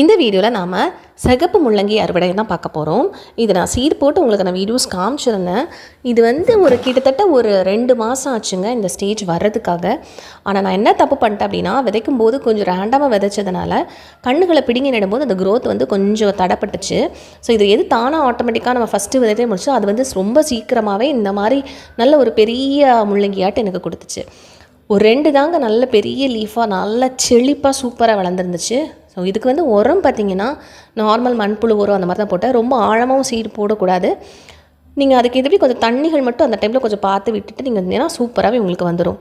இந்த வீடியோவில் நாம் சிகப்பு முள்ளங்கி அறுவடை தான் பார்க்க போகிறோம் இது நான் சீர் போட்டு உங்களுக்கு நான் வீடியோஸ் காமிச்சிருந்தேன். இது வந்து ஒரு கிட்டத்தட்ட ஒரு ரெண்டு மாதம் ஆச்சுங்க இந்த ஸ்டேஜ் வர்றதுக்காக. ஆனால் நான் என்ன தப்பு பண்ணிட்டேன் அப்படின்னா விதைக்கும் போது கொஞ்சம் ரேண்டமாக விதைச்சதுனால கண்ணுகளை பிடுங்கி நடும்போது அந்த க்ரோத் வந்து கொஞ்சம் தடப்பட்டுச்சு. ஸோ இது எது தானாக ஆட்டோமேட்டிக்காக நம்ம ஃபஸ்ட்டு விதைத்தே முடிச்சோ அது வந்து ரொம்ப சீக்கிரமாகவே இந்த மாதிரி நல்ல ஒரு பெரிய முள்ளங்கியாட்டு எனக்கு கொடுத்துச்சு. ஒரு ரெண்டு தாங்க நல்ல பெரிய லீஃபாக நல்ல செழிப்பாக சூப்பராக வளர்ந்துருந்துச்சு. ஸோ இதுக்கு வந்து உரம் பார்த்தீங்கன்னா நார்மல் மண்புழு உரம் அந்த மாதிரி தான் போட்டேன் ரொம்ப ஆழமாகவும் சீடு போடக்கூடாது. நீங்கள் அதுக்கு எதிர்ப்பு கொஞ்சம் தண்ணிகள் மட்டும் அந்த டைமில் கொஞ்சம் பார்த்து விட்டுட்டு நீங்கள் இருந்தீங்கன்னா சூப்பராகவே உங்களுக்கு வந்துடும்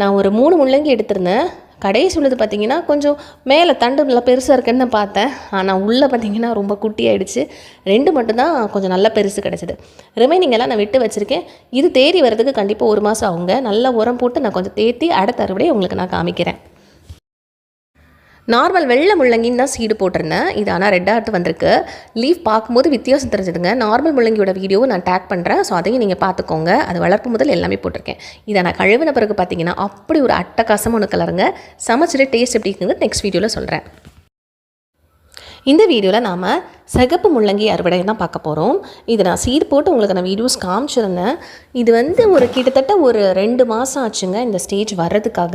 நான் ஒரு மூணு முள்ளங்கி எடுத்திருந்தேன். கடைசி உள்ளது பார்த்தீங்கன்னா கொஞ்சம் மேலே தண்டு நல்லா பெருசாக இருக்குன்னு தான் பார்த்தேன். ஆனால் உள்ளே பார்த்தீங்கன்னா ரொம்ப குட்டியாயிடுச்சு. ரெண்டு மட்டும்தான் கொஞ்சம் நல்லா பெருசு கிடச்சிது. ரிமைனிங் எல்லாம் நான் விட்டு வச்சுருக்கேன். இது தேறி வர்றதுக்கு கண்டிப்பாக ஒரு மாதம் ஆகுங்க. நல்லா உரம் போட்டு நான் கொஞ்சம் தேத்தி அடுத்த அறுவடையை உங்களுக்கு நான் காமிக்கிறேன். நார்மல் வெள்ளை முள்ளங்கின்னு தான் சீடு போட்டிருந்தேன். இது ஆனால் ரெட் ஆர்ட் வந்திருக்கு. லீஃப் பார்க்கும்போது வித்தியாசம் தெரிஞ்சுதுங்க. நார்மல் முள்ளங்கியோட வீடியோவும் நான் டேக் பண்ணுறேன் ஸோ அதையும் நீங்கள் பார்த்துக்கோங்க. அது வளர்ப்பு முதல் எல்லாமே போட்டிருக்கேன். இதை நான் கழுவின பிறகு பார்த்தீங்கன்னா அப்படி ஒரு அட்டகாசம் ஒன்று கலருங்க சமைச்சிட்டு டேஸ்ட் எப்படி இருக்குங்க நெக்ஸ்ட் வீடியோவில் சொல்கிறேன் இந்த வீடியோவில் நாம் சிகப்பு முள்ளங்கி அறுவடை தான் பார்க்க போகிறோம் இது நான் சீர் போட்டு உங்களுக்கு நான் வீடியோஸ் காமிச்சிருந்தேன். இது வந்து ஒரு கிட்டத்தட்ட ஒரு ரெண்டு மாதம் ஆச்சுங்க இந்த ஸ்டேஜ் வர்றதுக்காக.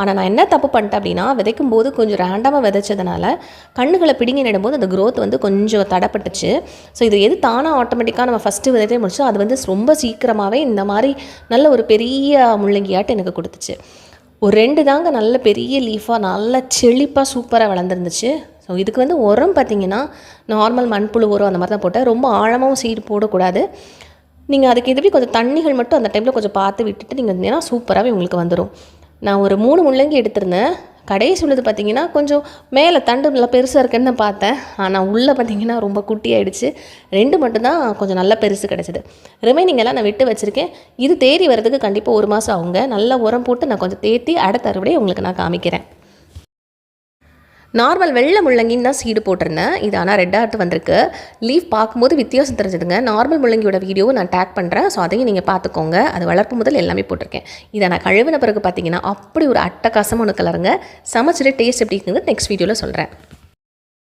ஆனால் நான் என்ன தப்பு பண்ணிட்டேன் அப்படின்னா விதைக்கும் போது கொஞ்சம் ரேண்டமாக விதைச்சதுனால கண்ணுகளை பிடுங்கி நடும்போது அந்த க்ரோத் வந்து கொஞ்சம் தடப்பட்டுச்சு. ஸோ இது எது தானாக ஆட்டோமேட்டிக்காக நம்ம ஃபஸ்ட்டு விதைத்தே முடிச்சோ அது வந்து ரொம்ப சீக்கிரமாகவே இந்த மாதிரி நல்ல ஒரு பெரிய முள்ளங்கியாட்டு எனக்கு கொடுத்துச்சு. ஒரு ரெண்டு தாங்க நல்ல பெரிய லீஃபாக நல்ல செழிப்பாக சூப்பராக வளர்ந்துருந்துச்சு. ஸோ இதுக்கு வந்து உரம் பார்த்தீங்கன்னா நார்மல் மண்புழு உரம் அந்த மாதிரி தான் போட்டேன். ரொம்ப ஆழமாகவும் சீடு போடக்கூடாது. நீங்கள் அதுக்கு எதிரி கொஞ்சம் தண்ணிகள் மட்டும் அந்த டைமில் கொஞ்சம் பார்த்து விட்டுட்டு நீங்கள் இருந்தீங்கன்னா சூப்பராகவே உங்களுக்கு வந்துடும் நான் ஒரு மூணு முள்ளங்கி எடுத்திருந்தேன். கடைசி உள்ளது பார்த்தீங்கன்னா கொஞ்சம் மேலே தண்டு நல்லா பெருசாக இருக்குன்னு தான் பார்த்தேன். ஆனால் உள்ளே பார்த்தீங்கன்னா ரொம்ப குட்டியாயிடுச்சு. ரெண்டு மட்டும்தான் கொஞ்சம் நல்லா பெருசு கிடச்சிது. ரிமைனிங் எல்லாம் நான் விட்டு வச்சுருக்கேன். இது தேடி வர்றதுக்கு கண்டிப்பாக ஒரு மாதம் ஆகுங்க. நல்லா உரம் போட்டு நான் கொஞ்சம் தேத்தி அடுத்த அறுவடையை உங்களுக்கு நான் காமிக்கிறேன். நார்மல் வெள்ளை முள்ளங்கின்னு தான் சீடு போட்டிருந்தேன். இது ஆனால் ரெட் ஆர்ட் வந்திருக்கு. லீவ் பார்க்கும்போது வித்தியாசம் தெரிஞ்சுதுங்க. நார்மல் முள்ளங்கியோட வீடியோவை நான் டேக் பண்ணுறேன் ஸோ அதையும் நீங்கள் பார்த்துக்கோங்க. அது வளர்ப்பு முதல் எல்லாமே போட்டிருக்கேன். இதை நான் கழுவின பிறகு பார்த்தீங்கன்னா அப்படி ஒரு அட்டகாசமான ஒன்று கலருங்க சமைச்சிட்டு டேஸ்ட் எப்படி இருக்குங்க நெக்ஸ்ட் வீடியோவில் சொல்கிறேன்